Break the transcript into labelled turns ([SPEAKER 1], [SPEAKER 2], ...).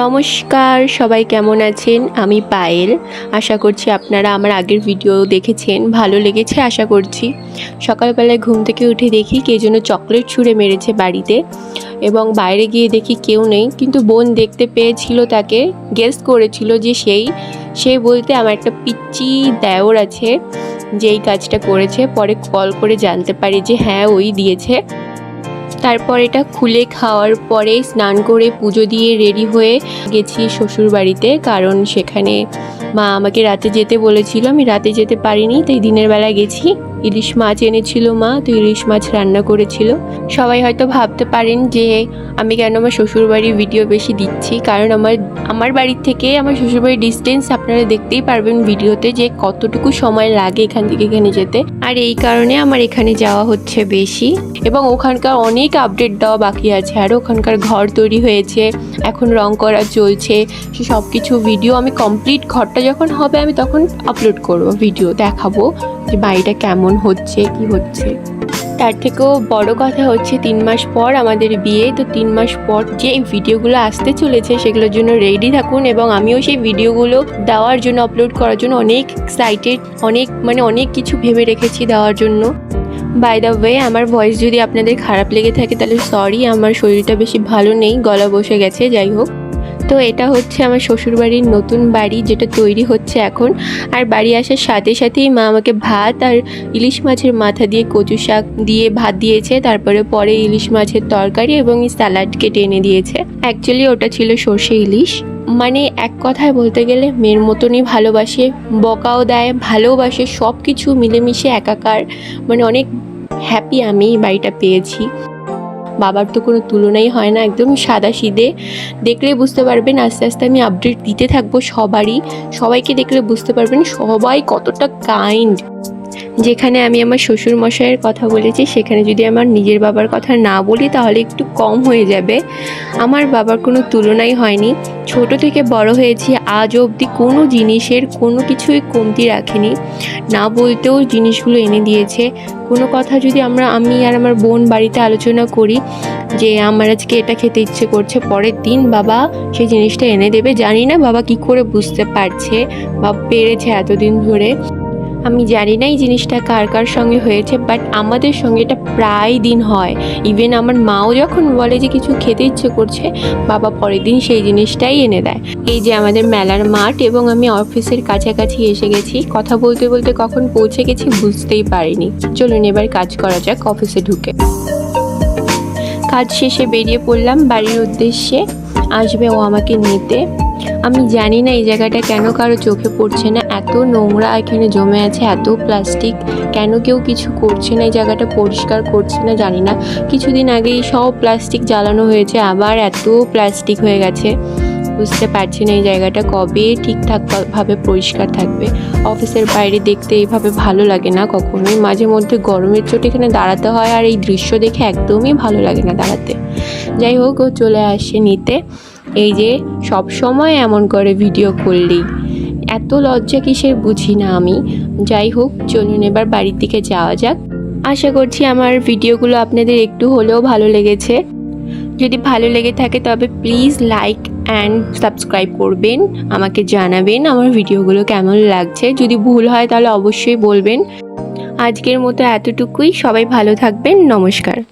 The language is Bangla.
[SPEAKER 1] নমস্কার, সবাই কেমন আছেন? আমি পায়েল। আশা করছি আপনারা আমার আগের ভিডিও দেখেছেন, ভালো লেগেছে আশা করছি। সকালবেলায় ঘুম থেকে উঠে দেখি কে যেন চকলেট ছুঁড়ে মেরেছে বাড়িতে এবং বাইরে গিয়ে দেখি কেউ নেই, কিন্তু বোন দেখতে পেয়েছিল তাকে গেস করেছিল যে সেই সেই বলতে আমার একটা পিচ্চি দেওর আছে, যেই কাজটা করেছে, পরে কল করে জানতে পারি যে হ্যাঁ ওই দিয়েছে। তারপর এটা খুলে খাওয়ার পরে স্নান করে পুজো দিয়ে রেডি হয়ে গেছি শ্বশুর বাড়িতে কারণ সেখানে মা আমাকে রাতে যেতে বলেছিল। আমি রাতে যেতে পারিনি, তাই দিনের বেলা গেছি। ইলিশ মাছ এনেছিল মা, তো ইলিশ মাছ রান্না করেছিল। সবাই হয়তো ভাবতে পারেন যে আমি কেন আমার শ্বশুরবাড়ির ভিডিও বেশি দিচ্ছি, কারণ আমার আমার বাড়ির থেকে আমার শ্বশুরবাড়ির ডিস্টেন্স আপনারা দেখতেই পারবেন ভিডিওতে যে কতটুকু সময় লাগে এখান থেকে এখানে যেতে। আর এই কারণে আমার এখানে যাওয়া হচ্ছে বেশি। এবং ওখানকার অনেক আপডেট দেওয়া বাকি আছে। আর ওখানকার ঘর তৈরি হয়েছে, এখন রং করা চলছে, সে সব কিছু ভিডিও আমি কমপ্লিট ঘরটা যখন হবে আমি তখন আপলোড করব ভিডিও দেখাবো। যে বাড়িটা কেমন হচ্ছে, কি হচ্ছে। তার থেকেও বড় কথা হচ্ছে, তিন মাস পর আমাদের বিয়ে, তো তিন মাস পর যে ভিডিওগুলো আসতে চলেছে, সেগুলোর জন্য রেডি থাকুন এবং আমিও সেই ভিডিওগুলো দেওয়ার জন্য আপলোড করার জন্য অনেক এক্সাইটেড অনেক মানে অনেক কিছু ভেবে রেখেছি দেওয়ার জন্য। বাই দ্য ওয়ে আমার ভয়েস যদি আপনাদের খারাপ লেগে থাকে, তাহলে সরি আমার শরীরটা বেশি ভালো নেই, গলা বসে গেছে, যাই হোক। তো এটা হচ্ছে আমার শ্বশুরবাড়ির নতুন বাড়ি যেটা তৈরি হচ্ছে এখন। আর বাড়ি আসার সাথে সাথেই মা আমাকে ভাত আর ইলিশ মাছের মাথা দিয়ে কচু শাক দিয়ে ভাত দিয়েছে, তারপরে পরে ইলিশ মাছের তরকারি এবং স্যালাড কেটে এনে দিয়েছে। অ্যাকচুয়ালি ওটা ছিল সর্ষে ইলিশ। মানে এক কথায় বলতে গেলে মেয়ের মতনই ভালোবাসে, বকাও দেয়, ভালোবাসে সব কিছু মিলেমিশে একাকার মানে অনেক হ্যাপি আমি এই বাড়িটা পেয়েছি। বাবার তো কোনো তুলনাই হয় না একদম সাদা সিদে দেখলে বুঝতে পারবেন আস্তে আস্তে আমি আপডেট দিতে থাকব সবারই। সবাইকে দেখলে বুঝতে পারবেন সবাই কতটা কাইন্ড যেখানে আমি আমার শ্বশুর মশাইয়ের কথা বলেছি, সেখানে যদি আমার নিজের বাবার কথা না বলি, তাহলে একটু কম হয়ে যাবে। আমার বাবার কোনো তুলনাই হয়নি। ছোট থেকে বড় হয়েছি, আজ অবধি কোনো জিনিসের কোনো কিছুই কমতি রাখেনি। না বলতেও জিনিসগুলো এনে দিয়েছে। কোনো কথা যদি আমরা, আমি আর আমার বোন বাড়িতে আলোচনা করি, যে আমার আজকে এটা খেতে ইচ্ছে করছে, পরের দিন বাবা সেই জিনিসটা এনে দেবে। জানি না বাবা কি করে বুঝতে পারছে বা পেরেছে এতদিন ধরে। আমি জানি না এই জিনিসটা কার কার সঙ্গে হয়েছে বাট আমাদের সঙ্গে এটা প্রায় দিন হয়। ইভেন আমার মাও যখন বলে যে কিছু খেতে ইচ্ছে করছে, বাবা পরের দিন সেই জিনিসটাই এনে দেয়। এই যে আমাদের মেলার মাঠ এবং আমি অফিসের কাছাকাছি এসে গেছি, কথা বলতে বলতে কখন পৌঁছে গেছি বুঝতেই পারিনি। চলুন এবার কাজ করা যাক, অফিসে ঢুকে। কাজ শেষে বেরিয়ে পড়লাম, বাড়ির উদ্দেশ্যে। আসবে ও আমাকে নিতে। আমি জানি না এই জায়গাটা কেন কারও চোখে পড়ছে না, এত নোংরা এখানে জমে আছে, এত প্লাস্টিক কেন কেউ কিছু করছে না, এই জায়গাটা পরিষ্কার করছে না জানি না। কিছুদিন আগেই সব প্লাস্টিক জ্বালানো হয়েছে, আবার এত প্লাস্টিক হয়ে গেছে। বুঝতে পারছি না এই জায়গাটা কবে ঠিকঠাকভাবে পরিষ্কার থাকবে। অফিসের বাইরে দেখতে এইভাবে ভালো লাগে না কখনোই। মাঝে মধ্যে গরমের চোটে এখানে দাঁড়াতে হয় আর এই দৃশ্য দেখে একদমই ভালো লাগে না দাঁড়াতে। যাই হোক, ও চলে আসে নিতে। এই যে, সব সময় এমন করে ভিডিও করলেই এত লজ্জা কিসের বুঝি না আমি। যাই হোক, চলুন এবার বাড়ির দিকে যাওয়া যাক। আশা করছি আমার ভিডিওগুলো আপনাদের একটু হলেও ভালো লেগেছে। যদি ভালো লেগে থাকে, তবে প্লিজ লাইক অ্যান্ড সাবস্ক্রাইব করবেন। আমাকে জানাবেন আমার ভিডিওগুলো কেমন লাগছে। যদি ভুল হয়, তাহলে অবশ্যই বলবেন। আজকের মতো এতটুকুই। সবাই ভালো থাকবেন। নমস্কার।